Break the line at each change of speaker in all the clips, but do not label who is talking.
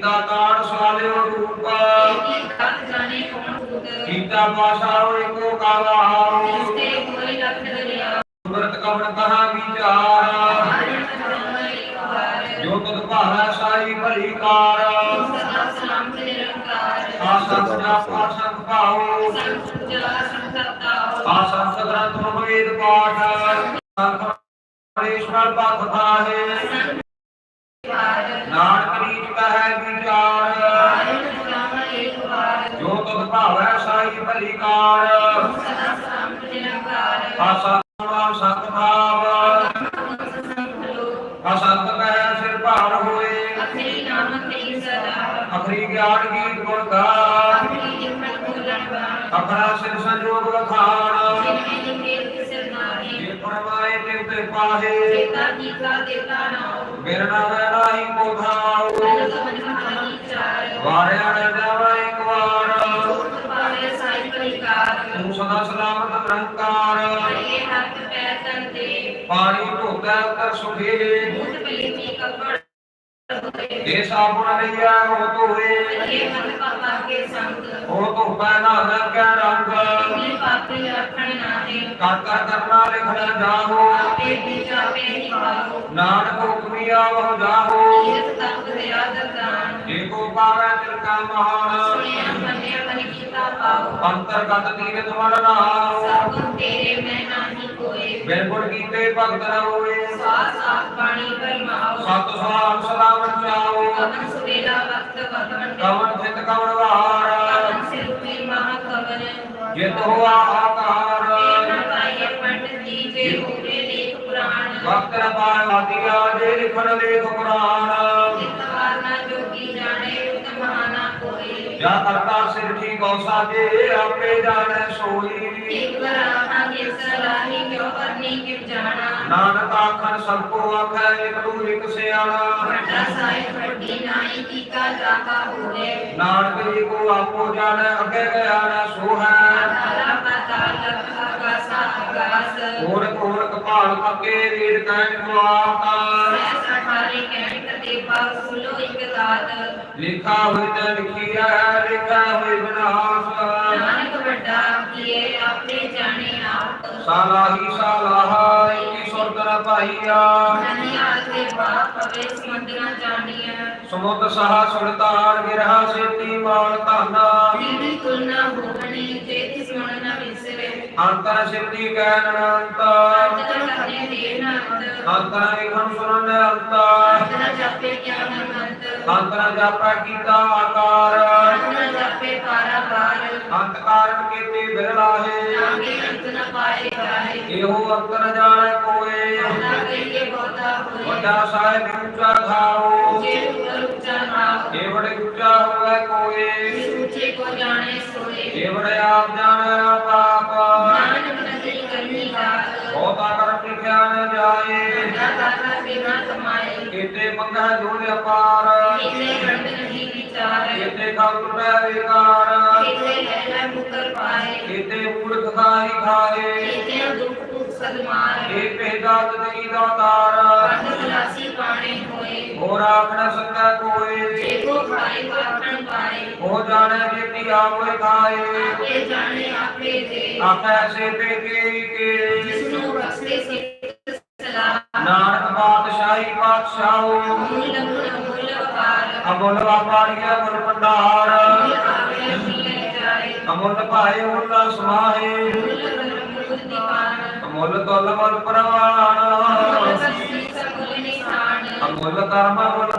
ਕੀਤਾ ਕਾੜ ਸਵਾਲਿਓ ਰੂਪ।
ਏਕੀ ਖਾਤ ਜਾਣੇ ਕੌਣ ਕੂਤ
ਕੀਤਾ ਪਾਸ਼ਾ ਏਕੋ ਕਾਲਾ
ਇਸਤੇ ਕੋਈ ਲਖਤ ਦਰਿਆ।
ਸੁਰਤ ਕਵਣ ਕਹਾ ਵਿਚਾਰ। ਜੋ ਤੁਧ ਭਾਵੈ ਸਾਈ ਭਲੀ ਕਾਰ।
ਸਦਾ ਸਲਾਮ ਤੇ ਨਿਰੰਕਾਰ।
ਆਸਾ ਸਜਾ ਪਾਸਾ ਭਾਉ।
ਸੰਤ ਜਲਾ ਸੰਤਤਾਓ
ਆਸਾ ਗ੍ਰੰਥ ਵੇਦ ਪਾਠ। ਸੰਤ ਪਰੇਸ਼ਵਰ ਪਤ ਥਾਹੇ। ਨਾਨਕ ਰੀਤ ਕਹੈ ਵਿਚਾਰ। ਜੋ ਤੁਧ ਭਾਵੈ ਸਾਈ ਭਲੀ ਕਾਰ। ਆਸਾ ਨਾਮ ਸਤ ਭਾਵ। ਅਸੰਤ ਕਹਿ ਸਿਰ ਭਾਰ ਹੋਏ।
ਅਖਰੀ ਨਾਮ ਤੇ ਸਦਾ
ਅਖਰੀ ਗਿਆਨ ਗੀਤ ਗੁਣ ਗਾ
ਅਖਰੀ
ਸਿਰ ਸੰਜੋਗ ਲਖਾਣ।
ਜਿਨਮੇ ਜਿਮੇ ਕਿਸਰ ਨਾਹੀ
ਜੇ ਪਰਮਾਏ ਤੇ ਤੇ ਪਾਹੇ।
ਚੇਤਾ ਕੀਤਾ ਦੇਤਾ ਨਾਉ
ਮੇਰਾ ਨਾਮ ਹੈ ਨਾਹੀ ਕੋ ਥਾਉ
ਮਨ ਮਨ ਕਹਾਣੀ ਚਾਰ
ਵਾਰਿਆ ਨੇ ਦੇਵਾ ਇੱਕ ਵਾਰ।
ਸੋਤ ਪਾਵੇ ਸਾਈ ਪਰਿਕਾਰ
ਤੂੰ ਸਦਾ ਸਲਾਮਤ ਨਿਰੰਕਾਰ।
ਇਹ ਹੱਥ ਪੈਰ ਤਨ ਤੇ
ਪਾਣੀ ਧੋਤਾ ਕਰ ਸੁਖੇ।
ਬੂਟ ਪਲੀਤੀ ਕੱਪੜ ਹੋਏ
ਇਹ ਸਾਬੁਣ ਲਈਆ ਹੋ ਤੋਏ
ਇਹ ਮਨ ਪਾਪਾ ਕੇ ਸੰਗ
ਹੋ ਧੋਪੈ ਨਾ ਲੱਗੈ ਰੰਗ।
ਇਹ ਪਾਪੀ ਰੱਖਣ ਨਾਹੀ
ਕਰ ਕਰ ਕਰਨਾ ਲਿਖਣਾ ਜਾਹੋ।
ਆਪੇ ਬੀਜਾ ਪੇ ਨਿਕਾਲੋ
ਨਾਨਕ ਹੁਕਮੀਆ ਵਹ ਜਾਹੋ
ਤੀਰਥ ਤਖਤ ਦਿਆ ਦਰਦਾਨ
ਜੇ ਕੋ ਪਾਵੈ ਤਿਲ ਕਾ ਮਹਾਨ।
ਸੁਣਿਆ ਮੰਨਿਆ ਮਨ ਕੀਤਾ ਪਾਓ
ਅੰਤਰਗਤ ਤੀਰਥ ਮਨ ਨਾਉ
ਸਭ ਗੁਣ ਤੇਰੇ ਮੈਂ ਨਾਹੀ ਕੋਏ
ਬਿਲਕੁਲ ਕੀਤੇ ਭਗਤ ਨ ਹੋਏ।
ਸਾਥ ਸਾਥ ਪਾਣੀ ਪਰਮਾਓ
ਸਤ ਸਲਾਮ ਸਲਾਮ ਚਾਓ
ਕਵਨ ਸੁਵੇਲਾ ਵਕਤ ਭਗਵਨ
ਕਵਨ ਚਿਤ ਕਵਨ ਵਾਰ
ਕਵਨ ਸਿਰੁਪੀ ਮਹਾ ਕਵਨ
ਜਿਤ ਹੋਆ ਪਾਇ ਵਾਦੀਆ ਜੇ ਲਿਖਣ ਲੇਖ ਪੁਰਾਣ
ਜਿਤਵਾਰ ਨਾ ਜੋਗੀ ਜਾਣੇ ਉਤ ਮਹਾਨਾ ਕੋਈ।
ਜਾ ਕਰਤਾ ਸਿਰ ਕੋ ਸਾਜੇ ਆਪੇ ਜਾਣੈ ਸੋਈ।
ਇੱਕ ਕੇ ਸਲਾਹੀ ਕਿਉ ਕਰਨੀ ਕਿਵ ਜਾਣਾ?
ਨਾਨਕ ਆਖਣ ਸਭ ਕੋ ਆਖੈ ਇਕ ਨੂੰ ਇਕ ਸਿਆਣਾ।
ਵੱਡਾ ਸਾਹਿਬ ਵੱਡੀ ਨਾਈ ਕੀ ਕਾ ਜਾਤਾ ਹੋਵੇ।
ਨਾਨਕ ਜੀ ਕੋ ਆਪੋ ਜਾਣੈ ਅੱਗੇ ਗਿਆ ਨਾ ਸੋ ਹੈ
ਤਾਰਾ ਪਾਤਾਲ ਲਖ ਆਗਾਸਾ ਆਗਾਸ
ਹੋਰ ਕੋਰ ਕਪਾਲ ਪੱਕੇ ਰੀੜ ਕੋ ਆਪਤਾ
ਮੈਂ ਸਠਾਰੇ ਕਹਿਣ ਕਤੇ ਪਾਉ ਸੁਲੋ ਇੱਕ ਦਾਤ।
ਲਿਖਾ ਹੋਇ ਤੇ ਲਿਖੀਆ ਲਿਖਾ ਹੋਇ ਵਿਨਾਸ਼
ਨਾਨਕ ਵੱਡਾ ਕੀਏ ਆਪੇ ਜਾਣੇ ਆਪ।
ਸਾਲਾਹੀ ਸਾਲਾਹਾ ਇਕੀ ਸੁਰਤ ਨ ਪਾਈਆ
ਨਨੀ ਆਤੇ ਬਾਪ ਪਵੇ ਸਮੰਦਨਾ ਜਾਣੀਐ
ਸਮੁੰਦ ਸਹਾ ਸੁਲਤਾਨ ਗਿਰਹਾ ਸੇਤੀ ਮਾਲ ਧਾਨਾ।
ਦੀਦੀ ਤੁਲਨਾ ਹੋਵਣੀ ਤਿਸ ਮਨ ਨ ਵਿਸਰੇ।
ਅੰਤਰ ਸਿੱਧੀ ਕਹਿਣ ਅਨੰਤ
ਜਤਨ ਕਰਨੇ ਦੇ ਨੰਤ
ਅੰਤਰ ਵਿਖਣ ਸੁਣਨ ਅੰਤ
ਅੰਤਨ ਜਾਪੇ ਕਿਆ ਮੰਤ
ਅੰਤਰ ਜਾਪਾ ਕੀਤਾ ਆਕਾਰ।
ਅੰਤਨ ਜਾਪੇ ਪਾਰਾਵਾਰ
ਅੰਤ ਕਾਰਨ ਕੀਤੇ ਬਿਰਲਾਹੇ।
ਆਗੇ ਅੰਤ ਨ ਪਾਏ ਗਾਏ
ਇਹੋ ਅੰਤਰ ਜਾਣੈ ਕੋਏ ਵੱਡਾ ਸਾਹਿਬ ਉੱਚਾ ਥਾਓ
ਜੇ ਉੱਪਰ ਉੱਚਾ
ਇਹ ਬੜੇ ਉੱਚਾ ਹੋਵੇ ਕੋਏ।
ਜਿਸ ਉੱਚੇ ਕੋ ਜਾਣੇ ਸੋਏ।
ਬੜੇ ਆਪ ਜਾਣੈ ਪਾਪ।
ਨਾਨਕ ਨਦੀ ਕਰਨੀ ਗਾਤ
ਬਹੁਤਾ ਕਰਮ ਲਿਖਿਆ ਨ ਜਾਏ।
ਵੱਡਾ ਦਾਤਾ ਬਿਨਾ ਕਮਾਏ।
ਕੀਤੇ ਮੰਗਾ ਜੋੜ ਅਪਾਰ।
ਕੀਤੇ ਰੰਗ ਨਹੀਂ ਵਿਚਾਰ।
ਕੀਤੇ ਕੰਮ ਟੁਟੈ ਵਿਕਾਰ।
ਕੀਤੇ ਲੈ ਮੁਕਰ ਪਾਏ।
ਕੀਤੇ ਮੂਰਖ ਖਾਈ ਖਾਏ।
ਕੀਤੇ ਦੁਖ ਦੁਖ ਸਦਮਾਰ
ਇਹ ਭੇਦਾ ਤਦੀ ਦਾ ਤਾਰ।
ਪੰਡ ਖਲਾਸੀ ਪਾਣੇ ਹੋਏ।
ਹੋਰ ਆਖਣ ਸਕੈ ਕੋਏ
ਜੇ ਕੋ ਖਾਏ ਵਾਖਣ ਪਾਏ।
ਹੋ ਜਾਣੈ ਜੇਤੀ ਆਪੇ ਖਾਏ।
ਆਪੇ ਜਾਣੇ ਆਪੇ ਦੇ।
ਆਪੈ ਸੇ ਪੇ ਕੇ ਕੇ।
ਜਿਸ ਨੂੰ ਬਖਸ਼ੇ ਸਿੱਧ ਸਲਾਹ।
ਨਾਨਕ ਬਾਦਸ਼ਾਹੀ ਬਾਦਸ਼ਾਹੋ।
ਮੂਲ ਮੂਲ ਵਕਾਰ
ਅਮੁੱਲ ਵਾਪਾਰੀਆ ਗੁਰ ਭੰਡਾਰ।
ਆਵੇ
ਅਮੁੱਲ ਭਾਏ ਮੁੱਲਾ ਸਮਾਹੇ।
ਮੂਲ ਮੂਲ ਦੀਵਾਨ
ਅਮੁੱਲ ਤੁਲ ਮਲ
ਨਿਸ਼ਾਨ
ਅਮੁੱਲ ਕਰਮ ਮੁੱਲ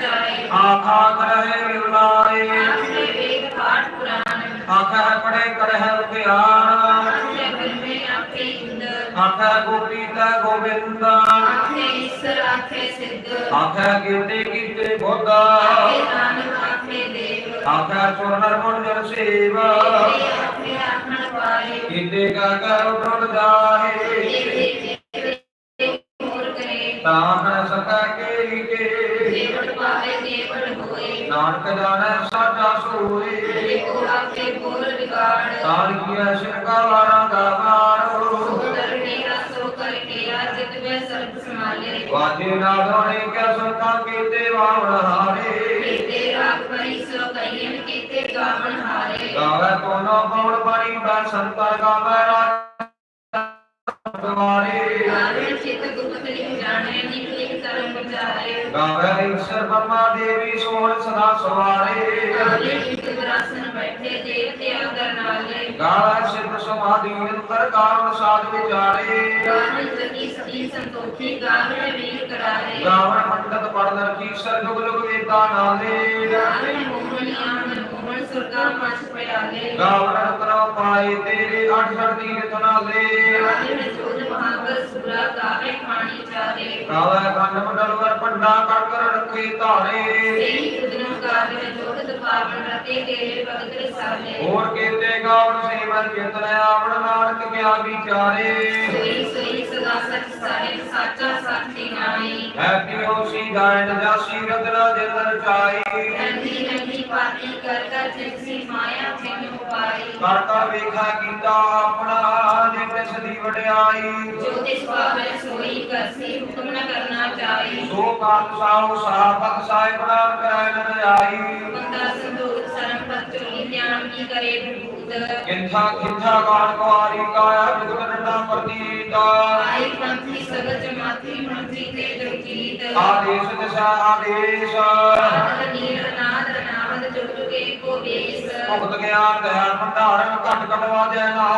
ਜਾਏ
ਆਖਾ ਕਰਹਿ ਵਿਲਾਏ
ਆਖੇ
ਪੜੇ ਕਰਹਿ ਧਿਆਨ।
ਆਖੇ ਬ੍ਰਹਮੇ ਆਖੇ ਇੰਦ
ਆਖਾ ਗੋਪੀ ਕਾ ਗੋਬਿੰਦ।
ਆਖੇ ਈਸ਼ਰ ਆਖੇ ਸਿੱਧ।
ਆਖਾ ਕੀਤੇ ਕੀਤੇ ਬੁੱਧ। ਜਾਹੇ
ਹੋਰ ਕਰੇ
ਤਾਂ ਨ ਸਕਾ ਕੇ ਕੇ
ਦੇਵੜ ਪਾਵੇ ਦੇਵੜ ਹੋਏ
ਨਾਨਕ ਜਾਣੈ ਸਾਚਾ ਸੋਏ
ਦੇਖੋ ਆਪੇ ਬੋਲ ਵਿਗਾੜ
ਤਾਰ ਕੀਆ ਸਿਰ ਕਾ ਵਾਰਾਂ ਦਾ ਮਾਰ
ਸੋ ਕਰਨੇ ਸੋ ਕਰਕੇ ਜਿਤ ਮੈਂ ਸਰਬ ਸਮਾਲੇ
ਵਾਜੇ ਨਾਗਾਣੇ ਕੈ ਸੰਤਾਂ ਕੀਤੇ ਵਾਵਣ ਹਾਰੇ।
ਹਾਰੇ
ਗਾਵੇ ਕੋਨੋ ਪਉਣ ਬਾਣੀ ਬੈ ਸੰਤਾਂ ਗਾਵੇ ਰਾਜ ਦੁਆਰੇ
ਗਾਵੇ ਚਿਤ ਗੁਪਤ ਲਿਖ ਜਾਣੇ ਨਿਕ ਲਿਖ ਧਰਮ ਵਿਚਾਰੇ
ਗਾਵੇ ਈਸ਼ਰ ਬ੍ਰਹਮਾ ਦੇਵੀ ਸੋਹਣ ਸਦਾ ਸਵਾਰੇ
ਗਾਵੇ ਚਿਤ ਵਿਰਾਸਨ ਬੈਠੇ ਦੇਵਤੇ ਅਗਰ ਨਾਲੇ
ਗਾਵੇ ਸਿੱਧ ਸਮਾਧੀ ਨਿਰੰਤਰ ਕਾਰਨ ਸਾਧ ਵਿਚਾਰੇ
ਗਾਵੇ ਜਗੀ ਸਤੀ ਸੰਤੋਖੀ ਗਾਵੇ ਵੀਰ ਕਰਾਰੇ
ਗਾਵਣ ਮੰਡਤ ਪੜਨ ਕੀ ਸਰ ਜੁਗ ਜੁਗ ਵੇਦਾ
ਸੁਰਗਾ ਮਸ ਪਿਆਲੇ
ਗਾਵਣ ਰਤਨਾ ਪਾਏ ਤੇਰੇ ਅੱਠ ਛੜ ਤੀਰਥ ਨਾਲੇ
ਗਾਵੇ ਜੋਤ ਮਹਾਬਲ ਸੁਰਾ ਗਾਵੇ ਖਾਣੀ ਚਾਰੇ
ਗਾਵੇ ਕੰਨ ਮੰਡਲ ਵਰ ਪੰਡਾ ਕਰ ਕਰ ਰੱਖੇ ਧਾਰੇ?
ਸੇਈ ਕੁਦਰਮ ਗਾਵੇ ਜੋਤ ਪਾਵਨ ਰਤੇ ਤੇਰੇ ਭਗਤ ਰਸਾਲੇ
ਹੋਰ ਕੀਤੇ ਗਾਵਣ ਸੇਵਨ ਚਿਤਨ ਆਵਣ ਨਾਨਕ ਕਿਆ ਵਿਚਾਰੇ।
ਸਚ ਸਾਰੇ ਸਾਚਾ ਸਾਚੀ ਨਾਈ
ਹੈਪੀ ਹੋਸੀ ਗਾਇਨ ਜਾਸੀ ਰਤਨਾ ਦਿਲ ਰਚਾਈ
ਰੰਗੀ ਰੰਗੀ ਪਾਤੀ ਕਰ ਕਰ ਜਿਸੀ ਮਾਇਆ ਫਿਨ ਉਪਾਈ
ਕਰਤਾ ਵੇਖਾ ਕੀਤਾ ਆਪਣਾ ਜੇ ਤਿਸ ਦੀ ਵਡਿਆਈ
ਜੋ ਤਿਸ ਪਾਵੈ ਸੋਈ ਕਰਸੀ ਹੁਕਮ ਨ ਕਰਨਾ ਚਾਹੀ
ਸੋ ਕਾਲ ਸਾਉ ਸਾਪਤ ਸਾਹਿਬ ਨਾਮ ਕਰੈ ਨ ਆਈ
ਕੀ ਕਰੇ ਵਿਭੂਤ
ਕਿੰਥਾ ਕਿੰਥਾ ਕਾਲ ਕੁਆਰੀ ਕਾਇਆ ਜੁਗਤ ਨੰਦਾ ਪ੍ਰਤੀਤਾ।
ਆਈ ਪੰਥੀ ਸਗਤ ਮਾਥੀ ਮੰਤਰੀ ਤੇ ਜਗਜੀਤ
ਆਦੇਸ਼ ਦਿਸ਼ਾ ਆਦੇਸ਼।
ਆਦ ਨੀਰ ਨਾਦ ਨਾਦ ਜੁਗ ਜੁਗੇ ਕੋ ਵੇਸ।
ਭੁਗਤ ਗਿਆਨ ਦਇਆ ਭੰਡਾਰਨ ਘਟ ਘਟ ਵਾਜੈ ਨਾਦ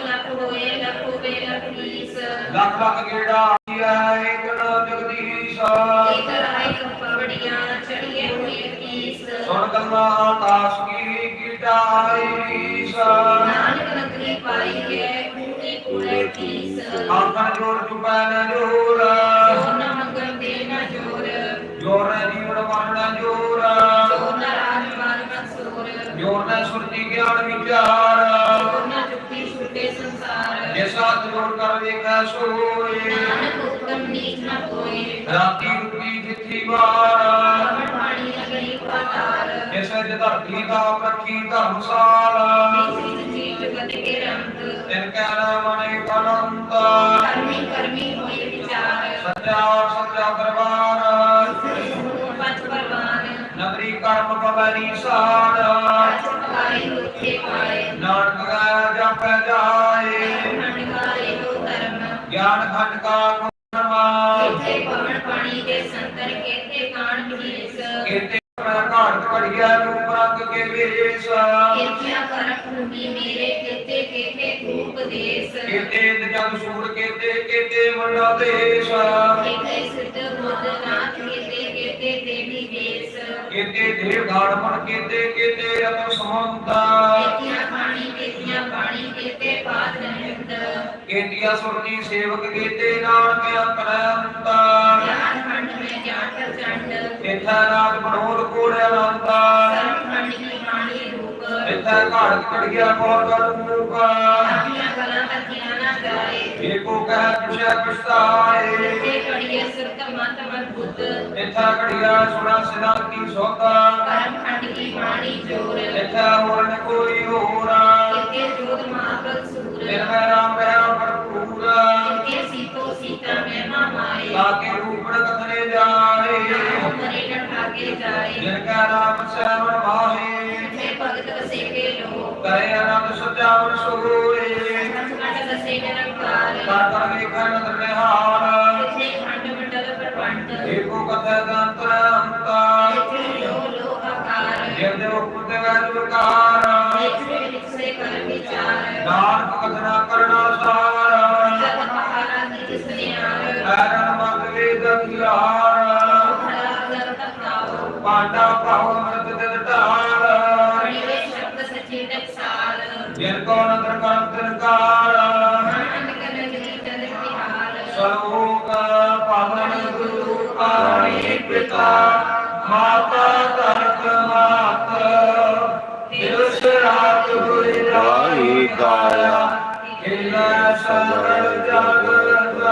ਲਖ ਹੋਏ ਲਖ ਹੋਵੇ ਲਖੀਸ
ਲੱਖ ਲੱਖ ਗੇੜਾ ਆਇਆ ਇੱਕ ਨਾ ਜਗਦੀਸ਼
ਇੱਕ ਰਾਈ ਪਵੜੀਆਂ ਚੜੀਏ ਹੋਏ ਕੀਸ
ਸੁਣ ਕੰਨਾ ਆਕਾਸ਼ ਕੀ ਕੀਟਾਈ ਈਸ਼
ਨਾਨਕ ਨਗਰੀ ਪਾਈ ਹੈ ਕੂੜੀ ਕੂੜੇ ਕੀਸ
ਆਖਣ ਜੋੜ ਚੁਪੈ ਨ ਜੋਰ ਸੁਰਤੀ ਗਿਆਨ ਵਿਚਾਰ।
ਜੋ ਨ ਜੁਗਤੀ ਛੁਟੇ ਸੰਸਾਰ।
ਜੇ ਸਾਥ ਜੋੜ ਕਰ ਵੇਖੈ ਸੋਏ।
ਨਾਨਕ ਉਤਮ ਨੀਚ ਨ ਕੋਏ
ਰਾਤੀ ਰੁਕੀ ਜਿੱਥੀ ਵਾਰ।
ਪਾਣੀ ਨਗਰੀ ਪਾਤਾਰ
ਜਿਸ ਵਿੱਚ ਧਰਤੀ ਦਾ ਰੱਖੀ ਧਰਮਸਾਲ।
ਜੀ ਜਗਤ ਕੇ ਰੰਗ।
ਤਿਨ ਕੈ ਨਾਮ ਅਨੇਕ ਅਨੰਤ।
ਕਰਮੀ ਕਰਮੀ ਹੋਏ ਵਿਚਾਰ।
ਸੱਚਾ ਸੱਚਾ ਦਰਬਾਰ। ਨਗਰੀ ਕਰਮ ਨੀਸਾਨ
ਪੰਜ ਪਕਾਈ ਉੱਥੇ ਪਾਏ।
ਨਾਨਕ ਗਾਇਆ ਜਪੈ ਜਾਏ।
ਖੰਡਕਾਰੇ ਕੋ ਧਰਮ।
ਗਿਆਨ ਖੰਡ ਕਾ ਗੁਣਮਾ
ਕਿਤੇ ਪਵਨ ਪਾਣੀ ਦੇ ਸੰਤਰ ਕਿਤੇ ਕਾਣ ਬੀਸ
ਕੀਤੇ ਮੈਂ ਘਾਟ ਘੜੀਆ ਰੂਪ ਰੰਗ ਕੇ ਵੇਸ਼।
ਕਿਤਿਆ ਕਰ ਭੂਮੀ ਮੇਰੇ ਕਿਤੇ ਕਿਤੇ ਧੂਪ ਦੇਸ।
ਕੀਤੇ ਜਗ ਸੂਰ ਕੀਤੇ ਕੀਤੇ ਵੱਡਾ ਦੇਸ਼।
ਕਿਤੇ ਸਿੱਧ ਬੁੱਧ ਕੀਤੇ ਦੇਵ
ਗਾੜ ਮਨ ਕੀਤੇ ਕੀਤੇ ਰਤਨ ਸਮੰਤਾ
ਕਿਤਿਆ ਪਾਣੀ ਕਿਤਿਆ ਪਾਣੀ ਕਿਤੇ ਪਾਦ ਰਹਿੰਦ
ਕੀਤੀਆ ਸੁਰਤੀ ਸੇਵਕ ਕੀਤੇ ਨਾਨਕ ਅੰਤਰ ਅੰਤਾ
ਗਿਆਨ ਖੰਡ ਮੈਂ ਜਾਟ ਚੰਡ
ਇਥੈ ਰਾਜ ਮਨੋਰ ਕੋੜਿਆ ਅਨੰਤਾ
ਸਰਮ ਖੰਡ ਕੀ ਬਾਣੀ ਰੂਪ।
ਇਥੈ ਘਾੜ ਘੜੀਆ ਬਹੁਤ ਰੂਪ
ਆਪਣੀਆਂ ਕਲਾ ਕਥਿਆ ਨਾ ਜਾਏ
ਏਕੋ ਕਹਿ ਪੁਛਿਆ ਪਛਤਾਏ
ਤੇ ਕੜੀਏ ਸੁਰਤ ਮਤ ਮਜ਼ਬੂਤ
ਇਥੈ ਘੜੀਆ ਸੁਣਾ ਸਿਨਾ ਕੀ ਸੋਤਾ
ਕਰਮ ਖੰਡ ਕੀ ਬਾਣੀ ਜੋਰ
ਇਥੈ ਹੋਰ ਨ ਕੋਈ ਹੋਰ
ਕਿਤੇ ਜੋਤ ਮਹਾਬਲ ਸੂਰ
ਦਿਨ ਮੈਂ ਰਾਮ ਰਹਾ ਭਰਪੂਰ
ਕਿਤੇ ਸੀਤੋ ਸੀਤਾ ਮਹਿਮਾ ਮਾਏ
ਤਾਕੇ ਰੂਪੜ ਕਥਨੇ ਜਾਏ
ਮਰੇ ਠਾਕੇ ਜਾਏ
ਜਿਨ ਕੈ ਨਾਮ ਸਹਿਵਨ ਮਾਹੇ
ਜਿਥੇ ਭਗਤ ਵਸੇ ਕੇ ਲੋਕ
ਕਰੇ ਅਨੰਦ ਸਚਾਵਨ ਸੋਏ
ਖੰਡ ਵਸੇ ਨਿਰੰਕਾਰ
ਕਰ ਕਰ ਵੇਖਣ ਨਿਹਾਲ ਨਾਨਕ ਕਥਨਾ ਕਰਨਾ ਸਾਰ
ਜਪ ਪਹਾੜਾ ਤਿਸ
ਪਾਂਡਾ ਪਾਉ ਅੰਮ੍ਰਿਤ ਦਿਨ ਢਾਲ
ਸ਼ਬਦ ਸਚੇ ਟਕਸਾਲ
ਜਿਨ ਕੋ ਨਦਰ
ਕਰਨ ਜੀ ਚੰਦ ਵਿਹਾਰ
ਪਾਵਨ ਗੁਰੂ ਪਾਣੀ ਪਿਤਾ ਮਾਤਾ ਦਿਵਸ ਰਾਤ ਗੁਰ ਰਾਈ ਕਾਇਆ ਖੇਲਾ ਸਗਲ ਜਗਤ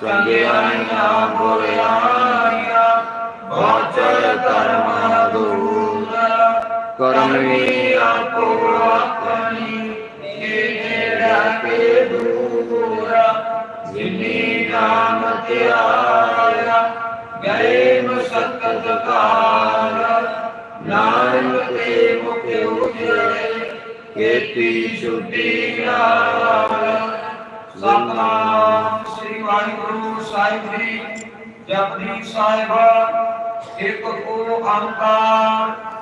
ਸੰਗਿਆਈਆਂ ਬੁਰਿਆਈਆਂ ਬਹੁਚਰ ਕਰਮ ਦੂਰ ਕਰਮੀ ਆਪੋ ਆਪਣੀ ਜਿਹੜਾ ਕੇ ਦੂਰ, ਜਿਨੀ ਨਾਮ ਧਿਆਇਆ, ਗਏ ਮਸਕਤ ਕਾਲ ਨਾਨਕ ਤੇ ਮੁਖ ਉਜੜੇ ਕੀਤੀ ਛੁੱਟੀ ਨਾਲ। ਸਤਨਾਮ ਸ੍ਰੀ ਵਾਹਿਗੁਰੂ ਸਾਹਿਬ ਜੀ ਜਪਦੀ ਸਾਹਿਬ ਇੱਕ ਓੰਕਾਰ